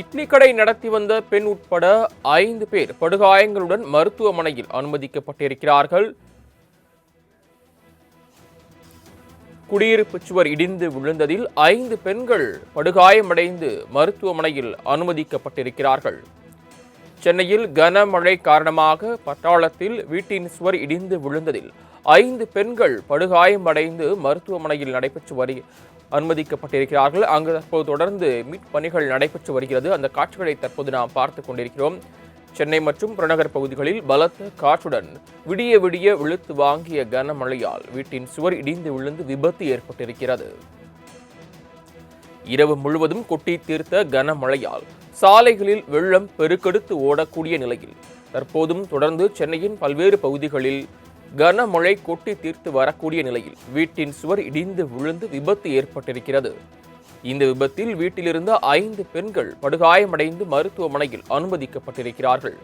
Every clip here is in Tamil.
இட்லி கடை நடத்தி வந்த பெண் உட்பட ஐந்து பேர் படுகாயங்களுடன் மருத்துவமனையில் அனுமதிக்கப்பட்டிருக்கிறார்கள். குடியிருப்பு சுவர் இடிந்து விழுந்ததில் ஐந்து பெண்கள் படுகாயமடைந்து மருத்துவமனையில் அனுமதிக்கப்பட்டிருக்கிறார்கள். சென்னையில் கனமழை காரணமாக பட்டாளத்தில் வீட்டின் சுவர் இடிந்து விழுந்ததில் ஐந்து பெண்கள் படுகாயமடைந்து மருத்துவமனையில் நடைபெற்று வரு அனுமதிக்கப்பட்டிருக்கிறார்கள். அங்கு தற்போது தொடர்ந்து மீட்பு பணிகள் நடைபெற்று வருகிறது. அந்த காட்சிகளை தற்போது நாம் பார்த்து கொண்டிருக்கிறோம். சென்னை மற்றும் புறநகர் பகுதிகளில் பலத்த காற்றுடன் விடிய விடிய விழுத்து வாங்கிய கனமழையால் வீட்டின் சுவர் இடிந்து விழுந்து விபத்து ஏற்பட்டிருக்கிறது. இரவு முழுவதும் கொட்டி தீர்த்த கனமழையால் சாலைகளில் வெள்ளம் பெருக்கெடுத்து ஓடக்கூடிய நிலையில் தற்போதும் தொடர்ந்து சென்னையின் பல்வேறு பகுதிகளில் கனமழை கொட்டி தீர்த்து வரக்கூடிய நிலையில் வீட்டின் சுவர் இடிந்து விழுந்து விபத்து ஏற்பட்டிருக்கிறது. இந்த விபத்தில் வீட்டிலிருந்த ஐந்து பெண்கள் படுகாயமடைந்து மருத்துவமனையில் அனுமதிக்கப்பட்டிருக்கிறார்கள்.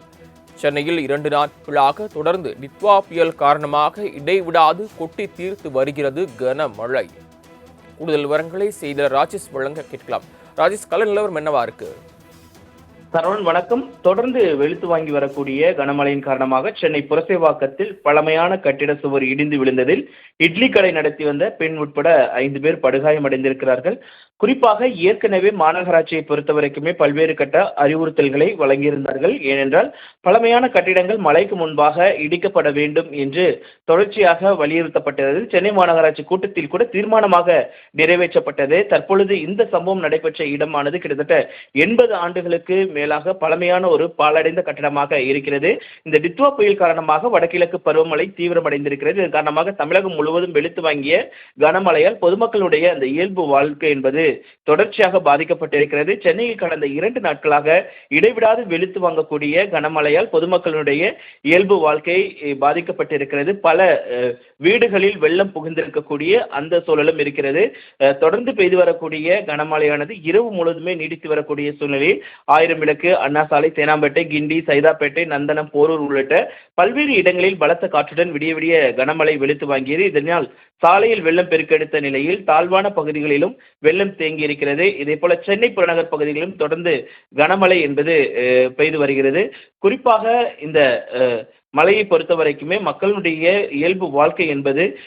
சென்னையில் இரண்டு நாட்களாக தொடர்ந்து நித்வா புயல் காரணமாக இடைவிடாது கொட்டி தீர்த்து வருகிறது கனமழை. கூடுதல் விவரங்களை செய்த ராஜேஷ் வழங்க கேட்கலாம். ராஜேஷ் கல நிலவரம் என்னவா இருக்கு? சரவணன் வணக்கம். தொடர்ந்து வெளுத்து வாங்கி வரக்கூடிய கனமழையின் காரணமாக சென்னை புரசைவாக்கத்தில் பழமையான கட்டிட சுவர் இடிந்து விழுந்ததில் இட்லி கடை நடத்தி வந்த பெண் உட்பட ஐந்து பேர் படுகாயமடைந்திருக்கிறார்கள். குறிப்பாக ஏற்கனவே மாநகராட்சியை பொறுத்தவரைக்குமே பல்வேறு கட்ட அறிவுறுத்தல்களை வழங்கியிருந்தார்கள். ஏனென்றால் பழமையான கட்டிடங்கள் மழைக்கு முன்பாக இடிக்கப்பட வேண்டும் என்று தொடர்ச்சியாக வலியுறுத்தப்பட்டது. சென்னை மாநகராட்சி கூட்டத்தில் கூட தீர்மானமாக நிறைவேற்றப்பட்டது. தற்பொழுது இந்த சம்பவம் நடைபெற்ற இடமானது கிட்டத்தட்ட எண்பது ஆண்டுகளுக்கு மேலாக பழமையான ஒரு பாழடைந்த கட்டடமாக இருக்கிறது. இந்த டித்வா புயல் காரணமாக வடகிழக்கு பருவமழை தீவிரமடைந்திருக்கிறது. இதன் காரணமாக தமிழகம் முழுவதும் வெளுத்து வாங்கிய கனமழையால் பொதுமக்களுடைய அந்த இயல்பு வாழ்க்கை என்பது தொடர்ச்சியாக பாதிக்கப்பட்டிருக்கிறது. சென்னையில் கடந்த இரண்டு நாட்களாக இடைவிடாது வெளுத்து வாங்கக்கூடிய கனமழையால் பொதுமக்களுடைய இயல்பு வாழ்க்கை பாதிக்கப்பட்டிருக்கிறது. பல அஹ், வீடுகளில் வெள்ளம் புகுந்திருக்கக்கூடிய அந்த சூழலும் இருக்கிறது. தொடர்ந்து பெய்து வரக்கூடிய கனமழையானது இரவு முழுவதுமே நீடித்து வரக்கூடிய சூழ்நிலையில் ஆயிரம் விளக்கு அண்ணா சாலை தேனாம்பேட்டை கிண்டி சைதாப்பேட்டை நந்தனம் போரூர் உள்ளிட்ட பல்வேறு இடங்களில் பலத்த காற்றுடன் விடிய விடிய கனமழை வெளுத்து வாங்கியது. இதனால் சாலையில் வெள்ளம் பெருக்கெடுத்த நிலையில் தாழ்வான பகுதிகளிலும் வெள்ளம் தேங்கி இருக்கிறது. இதே போல சென்னை புறநகர் பகுதிகளிலும் தொடர்ந்து கனமழை என்பது பெய்து வருகிறது. குறிப்பாக இந்த மழையை பொறுத்த வரைக்குமே மக்களுடைய இயல்பு வாழ்க்கை என்பது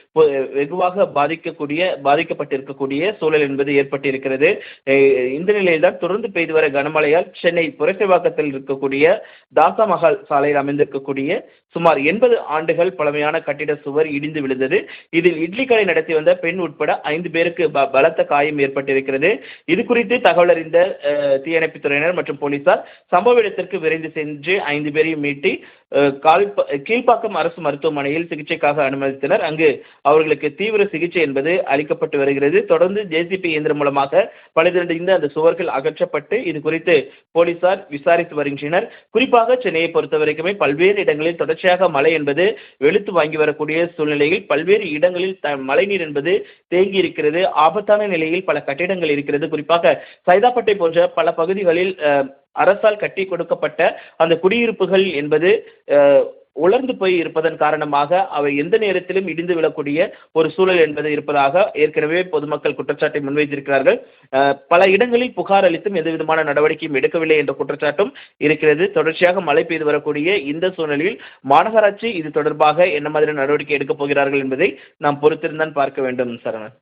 வெகுவாக பாதிக்கக்கூடிய பாதிக்கப்பட்டிருக்கக்கூடிய சூழல் என்பது ஏற்பட்டிருக்கிறது. அஹ் இந்த நிலையில்தான் தொடர்ந்து பெய்து வர கனமழையால் சென்னை புரசைவாக்கத்தில் இருக்கக்கூடிய தாசா சாலையில் அமைந்திருக்கக்கூடிய சுமார் எண்பது ஆண்டுகள் பழமையான கட்டிட சுவர் இடிந்து விழுந்தது. இதில் இட்லி கடை நடத்தி வந்த பெண் உட்பட ஐந்து பேருக்கு ப- பலத்த காயம் ஏற்பட்டிருக்கிறது. இது குறித்து தகவல் அறிந்த தீயணைப்புத்துறையினர் துறையினர் மற்றும் போலீசார் சம்பவ இடத்திற்கு விரைந்து சென்று ஐந்து பேரையும் மீட்டி கால்ப- கீழ்ப்பாக்கம் அரசு மருத்துவமனையில் சிகிச்சைக்காக அனுமதித்தனர். அங்கு அவர்களுக்கு தீவிர சிகிச்சை என்பது அளிக்கப்பட்டு வருகிறது. தொடர்ந்து ஜேசிபி இயந்திரம் மூலமாக பழுதடைந்த அந்த சுவர்கள் அகற்றப்பட்டு இது குறித்து போலீசார் விசாரித்து வருகின்றனர். குறிப்பாக சென்னையை பொறுத்தவரைக்குமே பல்வேறு இடங்களில் தொடர்ச்சியாக மழை என்பது வெளுத்து வாங்கி வரக்கூடிய சூழ்நிலையில் பல்வேறு இடங்களில் த மழைநீர் என்பது தேங்கி இருக்கிறது. ஆபத்தான நிலையில் பல கட்டிடங்கள் இருக்கிறது. குறிப்பாக சைதாப்பேட்டை போன்ற பல பகுதிகளில் அரசால் கட்டி கொடுக்கப்பட்ட அந்த குடியிருப்புகள் என்பது உலர்ந்து போய் இருப்பதன் காரணமாக அவை எந்த நேரத்திலும் இடிந்து விழக்கூடிய ஒரு சூழல் என்பது இருப்பதாக ஏற்கனவே பொதுமக்கள் குற்றச்சாட்டை முன்வைத்திருக்கிறார்கள். பல இடங்களில் புகார் அளித்தும் எந்த விதமான நடவடிக்கையும் எடுக்கவில்லை என்ற குற்றச்சாட்டும் இருக்கிறது. தொடர்ச்சியாக மழை பெய்து வரக்கூடிய இந்த சூழலில் மாநகராட்சி இது தொடர்பாக என்ன மாதிரியான நடவடிக்கை எடுக்கப் போகிறார்கள் என்பதை நாம் பொறுத்திருந்தான் பார்க்க வேண்டும் சரவணன்.